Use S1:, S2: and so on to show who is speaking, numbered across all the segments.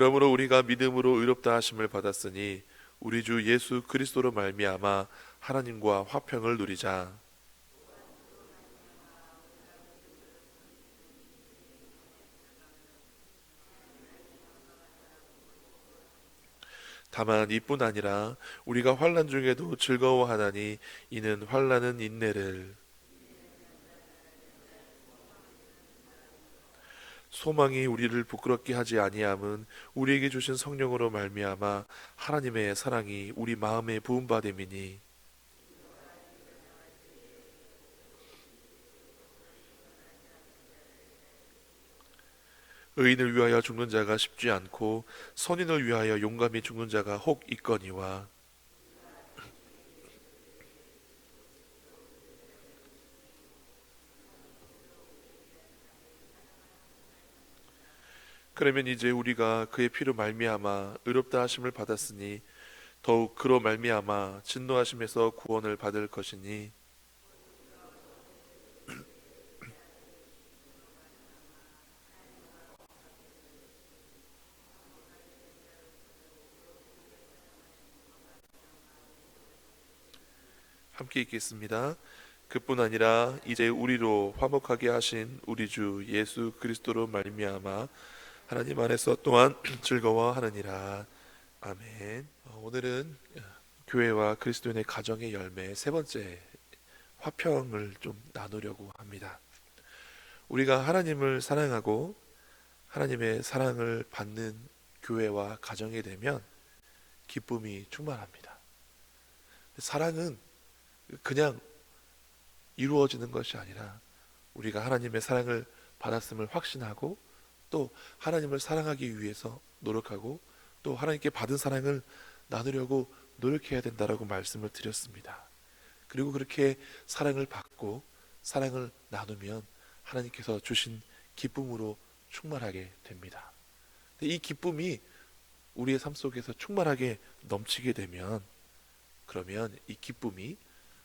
S1: 그러므로 우리가 믿음으로 의롭다 하심을 받았으니 우리 주 예수 그리스도로 말미암아 하나님과 화평을 누리자. 다만 이뿐 아니라 우리가 환난 중에도 즐거워하나니 이는 환난은 인내를 소망이 우리를 부끄럽게 하지 아니함은 우리에게 주신 성령으로 말미암아 하나님의 사랑이 우리 마음에 부은 바 됨이니. 의인을 위하여 죽는 자가 쉽지 않고 선인을 위하여 용감히 죽는 자가 혹 있거니와 그러면 이제 우리가 그의 피로 말미암아 의롭다 하심을 받았으니 더욱 그로 말미암아 진노하심에서 구원을 받을 것이니 함께 읽겠습니다. 그뿐 아니라 이제 우리로 화목하게 하신 우리 주 예수 그리스도로 말미암아 하나님 안에서 또한 즐거워하느니라. 아멘. 어, 오늘은 교회와 그리스도인의 가정의 열매 세 번째 화평을 좀 나누려고 합니다. 우리가 하나님을 사랑하고 하나님의 사랑을 받는 교회와 가정이 되면 기쁨이 충만합니다. 사랑은 그냥 이루어지는 것이 아니라 우리가 하나님의 사랑을 받았음을 확신하고 또 하나님을 사랑하기 위해서 노력하고 또 하나님께 받은 사랑을 나누려고 노력해야 된다라고 말씀을 드렸습니다. 그리고 그렇게 사랑을 받고 사랑을 나누면 하나님께서 주신 기쁨으로 충만하게 됩니다. 이 기쁨이 우리의 삶 속에서 충만하게 넘치게 되면 그러면 이 기쁨이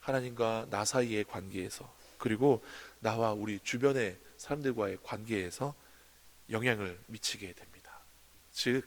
S1: 하나님과 나 사이의 관계에서 그리고 나와 우리 주변의 사람들과의 관계에서 영향을 미치게 됩니다. 즉,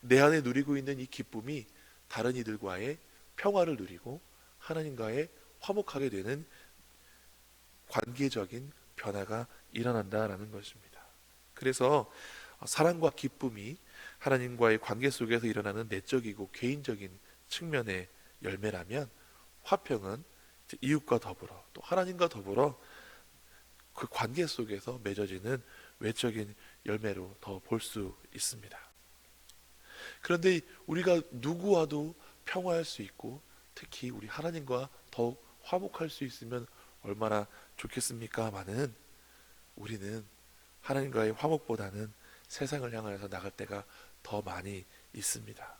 S1: 내 안에 누리고 있는 이 기쁨이 다른 이들과의 평화를 누리고 하나님과의 화목하게 되는 관계적인 변화가 일어난다라는 것입니다. 그래서 사랑과 기쁨이 하나님과의 관계 속에서 일어나는 내적이고 개인적인 측면의 열매라면 화평은 이웃과 더불어 또 하나님과 더불어 그 관계 속에서 맺어지는 외적인 열매로 더 볼 수 있습니다. 그런데 우리가 누구와도 평화할 수 있고 특히 우리 하나님과 더욱 화목할 수 있으면 얼마나 좋겠습니까만은 우리는 하나님과의 화목보다는 세상을 향해서 나갈 때가 더 많이 있습니다.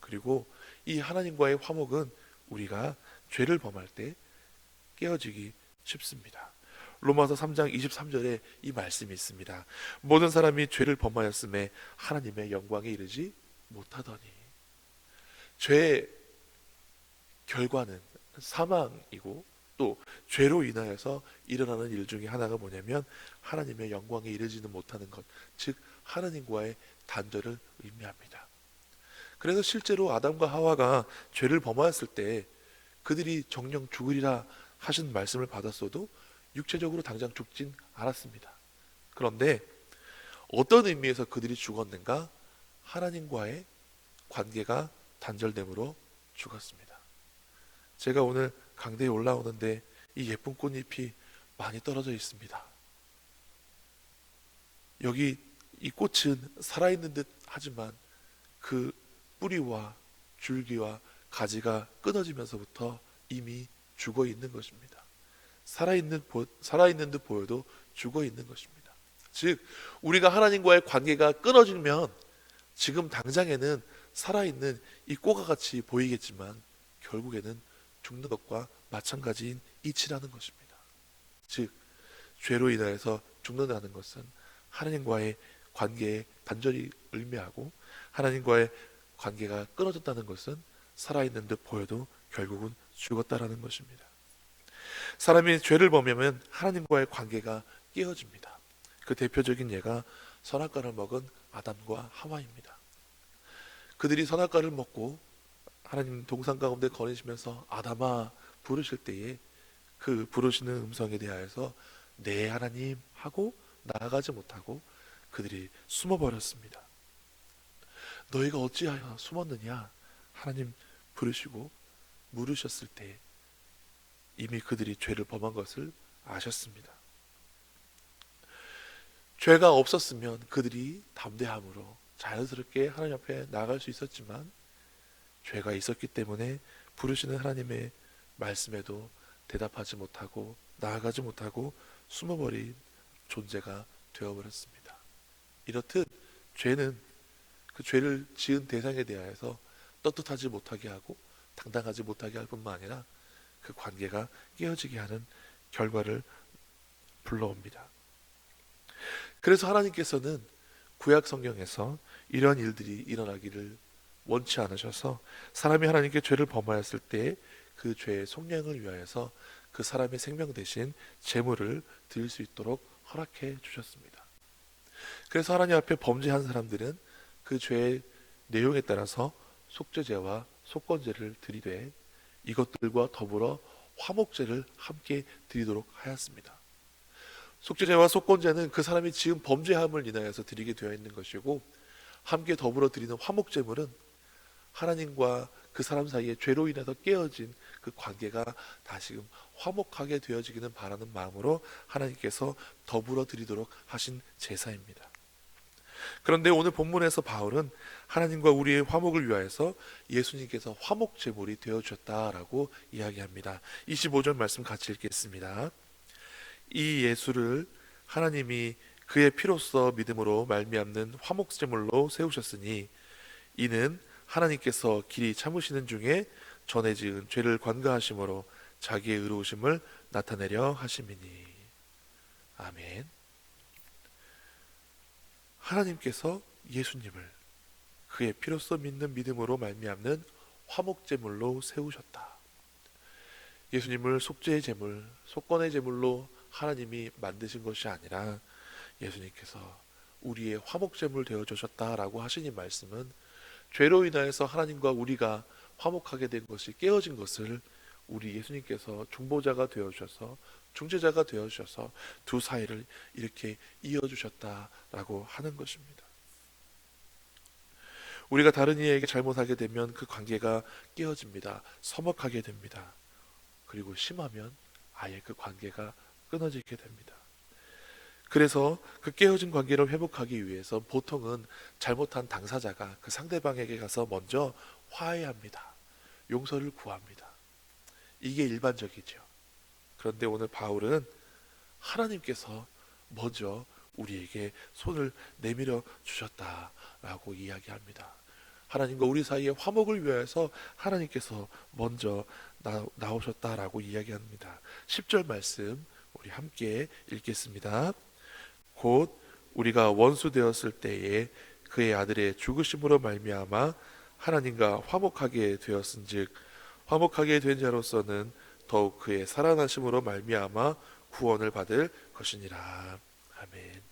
S1: 그리고 이 하나님과의 화목은 우리가 죄를 범할 때 깨어지기 쉽습니다. 로마서 3장 23절에 이 말씀이 있습니다. 모든 사람이 죄를 범하였음에 하나님의 영광에 이르지 못하더니 죄의 결과는 사망이고 또 죄로 인하여서 일어나는 일 중에 하나가 뭐냐면 하나님의 영광에 이르지는 못하는 것, 즉 하나님과의 단절을 의미합니다. 그래서 실제로 아담과 하와가 죄를 범하였을 때 그들이 정령 죽으리라 하신 말씀을 받았어도 육체적으로 당장 죽진 않았습니다. 그런데 어떤 의미에서 그들이 죽었는가? 하나님과의 관계가 단절됨으로 죽었습니다. 제가 오늘 강대에 올라오는데 이 예쁜 꽃잎이 많이 떨어져 있습니다. 여기 이 꽃은 살아있는 듯 하지만 그 뿌리와 줄기와 가지가 끊어지면서부터 이미 죽어 있는 것입니다. 살아있는 살아있는 듯 보여도 죽어 있는 것입니다. 즉 우리가 하나님과의 관계가 끊어지면 지금 당장에는 살아있는 이 꽃과 같이 보이겠지만 결국에는 죽는 것과 마찬가지인 이치라는 것입니다. 즉 죄로 인하여서 죽는다는 것은 하나님과의 관계의 단절이 의미하고 하나님과의 관계가 끊어졌다는 것은 살아있는 듯 보여도 결국은 죽었다라는 것입니다. 사람이 죄를 범하면 하나님과의 관계가 깨어집니다. 그 대표적인 예가 선악과를 먹은 아담과 하와입니다. 그들이 선악과를 먹고 하나님 동산 가운데 거니시면서 아담아 부르실 때에 그 부르시는 음성에 대하여서 네 하나님 하고 나아가지 못하고 그들이 숨어 버렸습니다. 너희가 어찌하여 숨었느냐? 하나님 부르시고 물으셨을 때 이미 그들이 죄를 범한 것을 아셨습니다. 죄가 없었으면 그들이 담대함으로 자연스럽게 하나님 앞에 나갈 수 있었지만 죄가 있었기 때문에 부르시는 하나님의 말씀에도 대답하지 못하고 나아가지 못하고 숨어버린 존재가 되어버렸습니다. 이렇듯 죄는 그 죄를 지은 대상에 대하여서 떳떳하지 못하게 하고 당당하지 못하게 할 뿐만 아니라 그 관계가 깨어지게 하는 결과를 불러옵니다. 그래서 하나님께서는 구약 성경에서 이러한 일들이 일어나기를 원치 않으셔서 사람이 하나님께 죄를 범하였을 때 그 죄의 속량을 위하여서 그 사람의 생명 대신 제물을 드릴 수 있도록 허락해 주셨습니다. 그래서 하나님 앞에 범죄한 사람들은 그 죄의 내용에 따라서 속죄제와 속건제를 드리되 이것들과 더불어 화목제를 함께 드리도록 하였습니다. 속죄제와 속건제는 그 사람이 지은 범죄함을 인하여서 드리게 되어 있는 것이고 함께 더불어 드리는 화목제물은 하나님과 그 사람 사이에 죄로 인해서 깨어진 그 관계가 다시금 화목하게 되어지기는 바라는 마음으로 하나님께서 더불어 드리도록 하신 제사입니다. 그런데 오늘 본문에서 바울은 하나님과 우리의 화목을 위하여서 예수님께서 화목 제물이 되어 주셨다라고 이야기합니다. 25절 말씀 같이 읽겠습니다. 이 예수를 하나님이 그의 피로써 믿음으로 말미암는 화목 제물로 세우셨으니 이는 하나님께서 길이 참으시는 중에 전에 지은 죄를 관가하심으로 자기의 의로우심을 나타내려 하심이니 아멘. 하나님께서 예수님을 그의 피로써 믿는 믿음으로 말미암는 화목 제물로 세우셨다. 예수님을 속죄의 제물, 속건의 제물로 하나님이 만드신 것이 아니라 예수님께서 우리의 화목 제물 되어 주셨다라고 이 말씀은 죄로 인하여서 하나님과 우리가 화목하게 된 것이 깨어진 것을 우리 예수님께서 중보자가 되어 주셔서 중재자가 되어 주셔서 두 사이를 이렇게 이어 주셨다라고 하는 것입니다. 우리가 다른 이에게 잘못하게 되면 그 관계가 깨어집니다. 서먹하게 됩니다. 그리고 심하면 아예 그 관계가 끊어지게 됩니다. 그래서 그 깨어진 관계를 회복하기 위해서 보통은 잘못한 당사자가 그 상대방에게 가서 먼저 화해합니다. 용서를 구합니다. 이게 일반적이죠. 그런데 오늘 바울은 하나님께서 먼저 우리에게 손을 내밀어 주셨다라고 이야기합니다. 하나님과 우리 사이의 화목을 위해서 하나님께서 먼저 나, 나오셨다라고 이야기합니다. 10절 말씀 우리 함께 읽겠습니다. 곧 우리가 원수 되었을 때에 그의 아들의 죽으심으로 말미암아 하나님과 화목하게 되었은즉 화목하게 된 자로서는 더욱 그의 살아나심으로 말미암아 구원을 받을 것이니라. 아멘.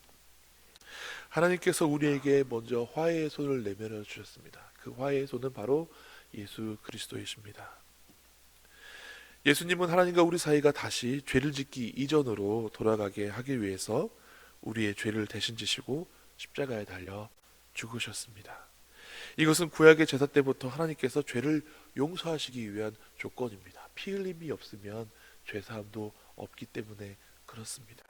S1: 하나님께서 우리에게 먼저 화해의 손을 내밀어 주셨습니다. 그 화해의 손은 바로 예수 그리스도이십니다. 예수님은 하나님과 우리 사이가 다시 죄를 짓기 이전으로 돌아가게 하기 위해서 우리의 죄를 대신 지시고 십자가에 달려 죽으셨습니다. 이것은 구약의 제사 때부터 하나님께서 죄를 용서하시기 위한 조건입니다. 피 흘림이 없으면 죄 사함도 없기 때문에 그렇습니다.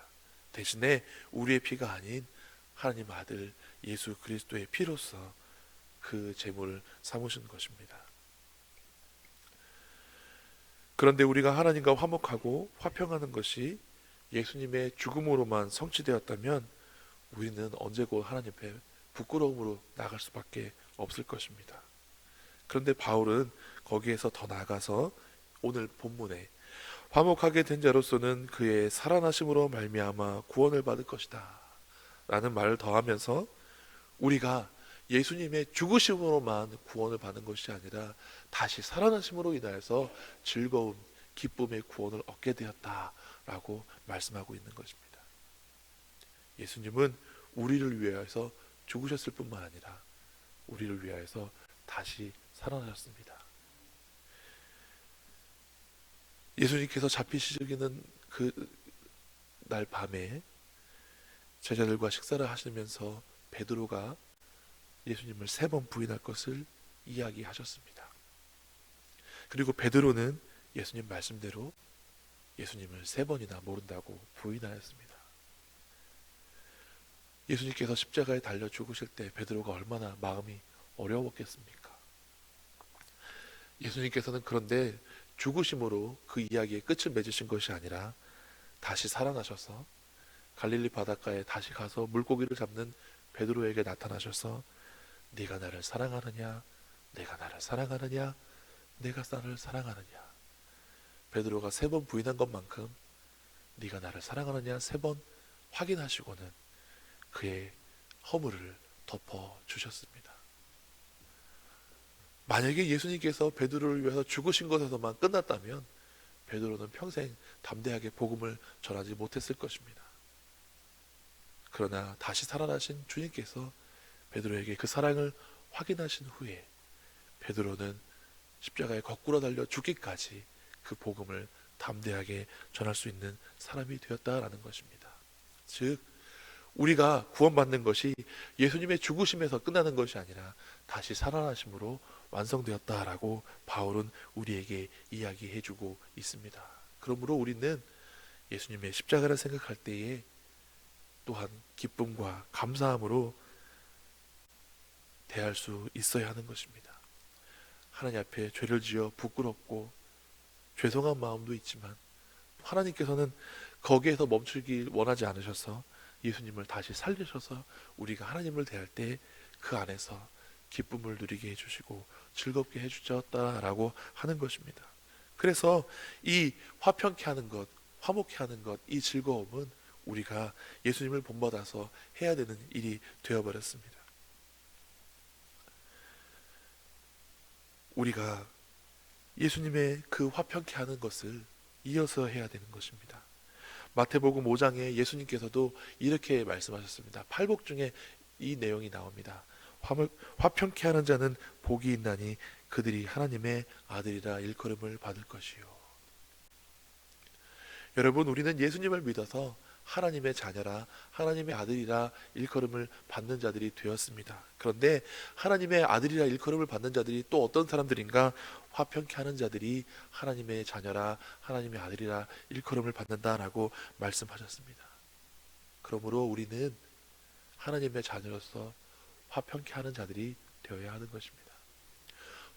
S1: 대신에 우리의 피가 아닌 하나님 아들 예수 그리스도의 피로서 그 제물을 삼으신 것입니다. 그런데 우리가 하나님과 화목하고 화평하는 것이 예수님의 죽음으로만 성취되었다면 우리는 언제고 하나님 앞에 부끄러움으로 나갈 수밖에 없을 것입니다. 그런데 바울은 거기에서 더 나아가서 오늘 본문에 화목하게 된 자로서는 그의 살아나심으로 말미암아 구원을 받을 것이다. 라는 말을 더하면서 우리가 예수님의 죽으심으로만 구원을 받는 것이 아니라 다시 살아나심으로 인하여서 즐거움, 기쁨의 구원을 얻게 되었다라고 말씀하고 있는 것입니다. 예수님은 우리를 위하여서 죽으셨을 뿐만 아니라 우리를 위하여서 다시 살아나셨습니다. 예수님께서 잡히시기는 그 날 밤에 제자들과 식사를 하시면서 베드로가 예수님을 세 번 부인할 것을 이야기하셨습니다. 그리고 베드로는 예수님 말씀대로 예수님을 세 번이나 모른다고 부인하였습니다. 예수님께서 십자가에 달려 죽으실 때 베드로가 얼마나 마음이 어려웠겠습니까? 예수님께서는 그런데 죽으심으로 그 이야기의 끝을 맺으신 것이 아니라 다시 살아나셔서 갈릴리 바닷가에 다시 가서 물고기를 잡는 베드로에게 나타나셔서 네가 나를 사랑하느냐 내가 나를 사랑하느냐 내가 나를 사랑하느냐 베드로가 세 번 부인한 것만큼 네가 나를 사랑하느냐 세 번 확인하시고는 그의 허물을 덮어 주셨습니다. 만약에 예수님께서 베드로를 위해서 죽으신 것에서만 끝났다면 베드로는 평생 담대하게 복음을 전하지 못했을 것입니다. 그러나 다시 살아나신 주님께서 베드로에게 그 사랑을 확인하신 후에 베드로는 십자가에 거꾸로 달려 죽기까지 그 복음을 담대하게 전할 수 있는 사람이 되었다라는 것입니다. 즉 우리가 구원받는 것이 예수님의 죽으심에서 끝나는 것이 아니라 다시 살아나심으로 완성되었다라고 바울은 우리에게 이야기해 주고 있습니다. 그러므로 우리는 예수님의 십자가를 생각할 때에 또한 기쁨과 감사함으로 대할 수 있어야 하는 것입니다. 하나님 앞에 죄를 지어 부끄럽고 죄송한 마음도 있지만 하나님께서는 거기에서 멈추길 원하지 않으셔서 예수님을 다시 살리셔서 우리가 하나님을 대할 때 그 안에서 기쁨을 누리게 해주시고 즐겁게 해주셨다라고 하는 것입니다. 그래서 이 화평케 하는 것, 화목케 하는 것, 이 즐거움은 우리가 예수님을 본받아서 해야 되는 일이 되어버렸습니다. 우리가 예수님의 그 화평케 하는 것을 이어서 해야 되는 것입니다. 마태복음 5장에 예수님께서도 이렇게 말씀하셨습니다. 팔복 중에 이 내용이 나옵니다. 화평케 하는 자는 복이 있나니 그들이 하나님의 아들이라 일컬음을 받을 것이요. 여러분 우리는 예수님을 믿어서 하나님의 자녀라 하나님의 아들이라 일컬음을 받는 자들이 되었습니다. 그런데 하나님의 아들이라 일컬음을 받는 자들이 또 어떤 사람들인가 화평케 하는 자들이 하나님의 자녀라 하나님의 아들이라 일컬음을 받는다라고 말씀하셨습니다. 그러므로 우리는 하나님의 자녀로서 화평케 하는 자들이 되어야 하는 것입니다.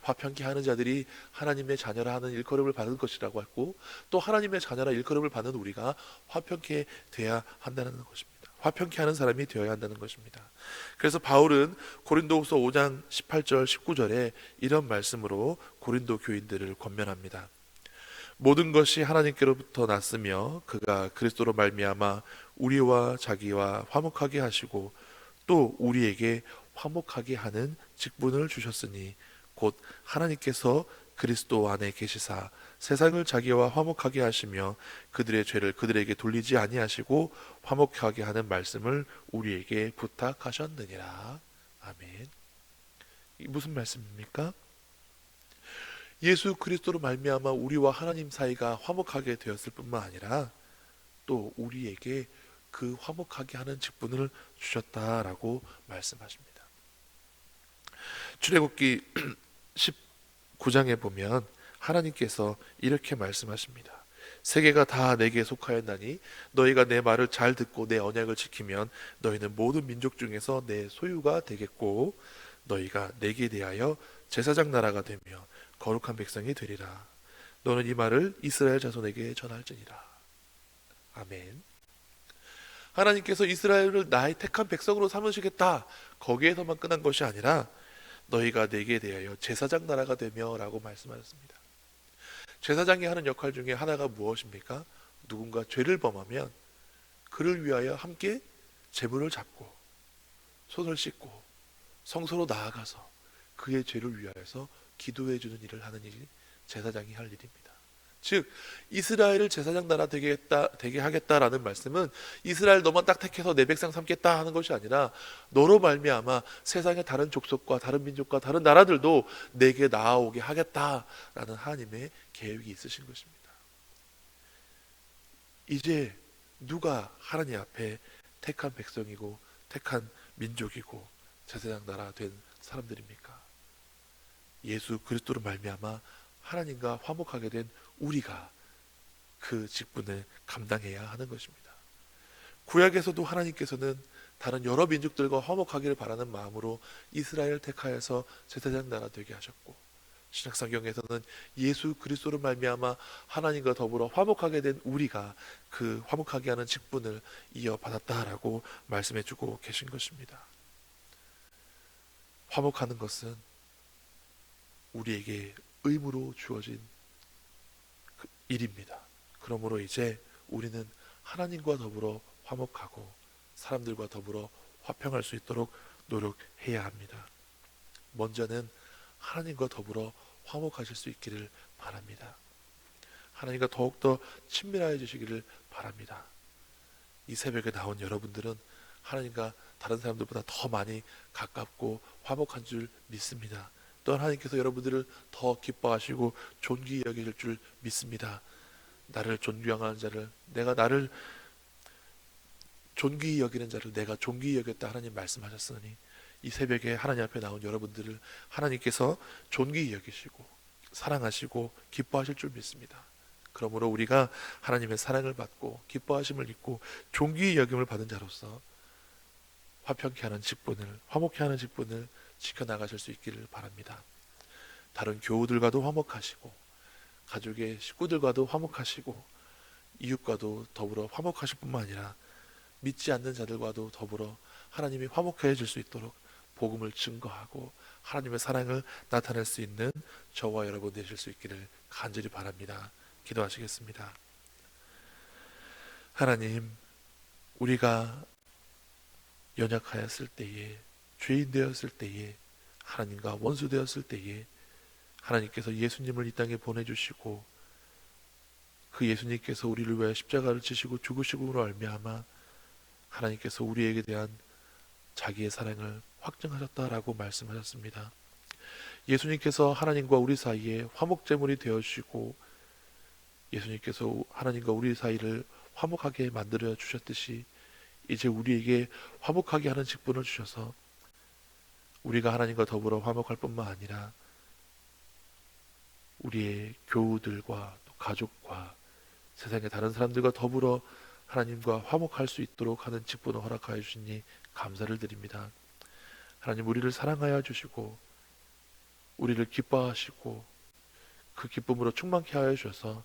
S1: 화평케 하는 자들이 하나님의 자녀라 하는 일컬음을 받을 것이라고 했고 또 하나님의 자녀라 일컬음을 받는 우리가 화평케 돼야 한다는 것입니다. 화평케 하는 사람이 되어야 한다는 것입니다. 그래서 바울은 고린도후서 5장 18절 19절에 이런 말씀으로 고린도 교인들을 권면합니다. 모든 것이 하나님께로부터 났으며 그가 그리스도로 말미암아 우리와 자기와 화목하게 하시고 또 우리에게 화목하게 하는 직분을 주셨으니 곧 하나님께서 그리스도 안에 계시사 세상을 자기와 화목하게 하시며 그들의 죄를 그들에게 돌리지 아니하시고 화목하게 하는 말씀을 우리에게 부탁하셨느니라. 아멘. 이 무슨 말씀입니까? 예수 그리스도로 말미암아 우리와 하나님 사이가 화목하게 되었을 뿐만 아니라 또 우리에게 그 화목하게 하는 직분을 주셨다라고 말씀하십니다. 출애굽기 19장에 보면 하나님께서 이렇게 말씀하십니다. 세계가 다 내게 속하였나니 너희가 내 말을 잘 듣고 내 언약을 지키면 너희는 모든 민족 중에서 내 소유가 되겠고 너희가 내게 대하여 제사장 나라가 되며 거룩한 백성이 되리라. 너는 이 말을 이스라엘 자손에게 전할지니라. 아멘. 하나님께서 이스라엘을 나의 택한 백성으로 삼으시겠다. 거기에서만 끝난 것이 아니라 너희가 내게 대하여 제사장 나라가 되며라고 말씀하셨습니다. 제사장이 하는 역할 중에 하나가 무엇입니까? 누군가 죄를 범하면 그를 위하여 함께 제물을 잡고 손을 씻고 성소로 나아가서 그의 죄를 위하여서 기도해 주는 일을 하는 일이 제사장이 할 일입니다. 즉 이스라엘을 제사장 나라 되게 했다 되게 하겠다라는 말씀은 이스라엘 너만 딱 택해서 내 백성 삼겠다 하는 것이 아니라 너로 말미암아 세상의 다른 족속과 다른 민족과 다른 나라들도 내게 나아오게 하겠다라는 하나님의 계획이 있으신 것입니다. 이제 누가 하나님 앞에 택한 백성이고 택한 민족이고 제사장 나라 된 사람들입니까? 예수 그리스도로 말미암아 하나님과 화목하게 된 우리가 그 직분을 감당해야 하는 것입니다. 구약에서도 하나님께서는 다른 여러 민족들과 화목하기를 바라는 마음으로 이스라엘 택하여서 제사장 나라 되게 하셨고 신약성경에서는 예수 그리스도로 말미암아 하나님과 더불어 화목하게 된 우리가 그 화목하게 하는 직분을 이어받았다라고 말씀해주고 계신 것입니다. 화목하는 것은 우리에게 의무로 주어진 그 일입니다. 그러므로 이제 우리는 하나님과 더불어 화목하고 사람들과 더불어 화평할 수 있도록 노력해야 합니다. 먼저는 하나님과 더불어 화목하실 수 있기를 바랍니다. 하나님과 더욱더 친밀해지시기를 바랍니다. 이 새벽에 나온 여러분들은 하나님과 다른 사람들보다 더 많이 가깝고 화목한 줄 믿습니다. 또 하나님께서 여러분들을 더 기뻐하시고 존귀 여길 줄 믿습니다. 나를 존귀하는 자를 내가 나를 존귀 여기는 자를 내가 존귀 여겼다 하나님 말씀하셨으니 이 새벽에 하나님 앞에 나온 여러분들을 하나님께서 존귀 여기시고 사랑하시고 기뻐하실 줄 믿습니다. 그러므로 우리가 하나님의 사랑을 받고 기뻐하심을 입고 존귀 여김을 받은 자로서 화평케 하는 직분을 화목케 하는 직분을 지켜나가실 수 있기를 바랍니다. 다른 교우들과도 화목하시고 가족의 식구들과도 화목하시고 이웃과도 더불어 화목하실 뿐만 아니라 믿지 않는 자들과도 더불어 하나님이 화목해 줄수 있도록 복음을 증거하고 하나님의 사랑을 나타낼 수 있는 저와 여러분 되실 수 있기를 간절히 바랍니다. 기도하시겠습니다. 하나님, 우리가 연약하였을 때에 죄인 되었을 때에 하나님과 원수 되었을 때에 하나님께서 예수님을 이 땅에 보내주시고 그 예수님께서 우리를 위해 십자가를 지시고 죽으시고로 알미암아 하나님께서 우리에게 대한 자기의 사랑을 확증하셨다라고 말씀하셨습니다. 예수님께서 하나님과 우리 사이에 화목제물이 되어 주시고 예수님께서 하나님과 우리 사이를 화목하게 만들어 주셨듯이 이제 우리에게 화목하게 하는 직분을 주셔서 우리가 하나님과 더불어 화목할 뿐만 아니라 우리의 교우들과 또 가족과 세상의 다른 사람들과 더불어 하나님과 화목할 수 있도록 하는 직분을 허락하여 주시니 감사를 드립니다. 하나님 우리를 사랑하여 주시고 우리를 기뻐하시고 그 기쁨으로 충만케 하여 주셔서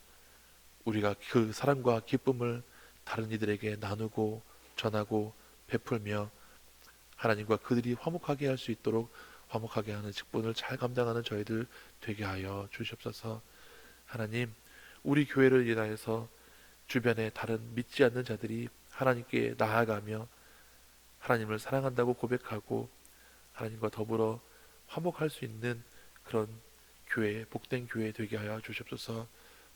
S1: 우리가 그 사랑과 기쁨을 다른 이들에게 나누고 전하고 베풀며 하나님과 그들이 화목하게 할 수 있도록 화목하게 하는 직분을 잘 감당하는 저희들 되게 하여 주시옵소서. 하나님, 우리 교회를 인하여서 주변의 다른 믿지 않는 자들이 하나님께 나아가며 하나님을 사랑한다고 고백하고 하나님과 더불어 화목할 수 있는 그런 교회, 복된 교회 되게 하여 주시옵소서.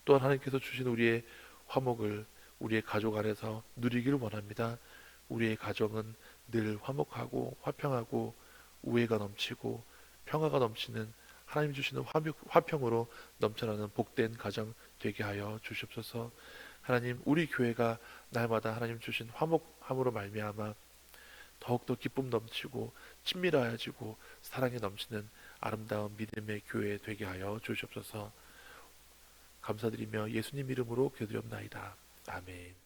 S1: 또한 하나님께서 주신 우리의 화목을 우리의 가족 안에서 누리기를 원합니다. 우리의 가정은 늘 화목하고 화평하고 우애가 넘치고 평화가 넘치는 하나님 주시는 화평으로 넘쳐나는 복된 가정 되게 하여 주시옵소서. 하나님 우리 교회가 날마다 하나님 주신 화목함으로 말미암아 더욱더 기쁨 넘치고 친밀하여지고 사랑이 넘치는 아름다운 믿음의 교회 되게 하여 주시옵소서. 감사드리며 예수님 이름으로 기도드옵나이다. 아멘.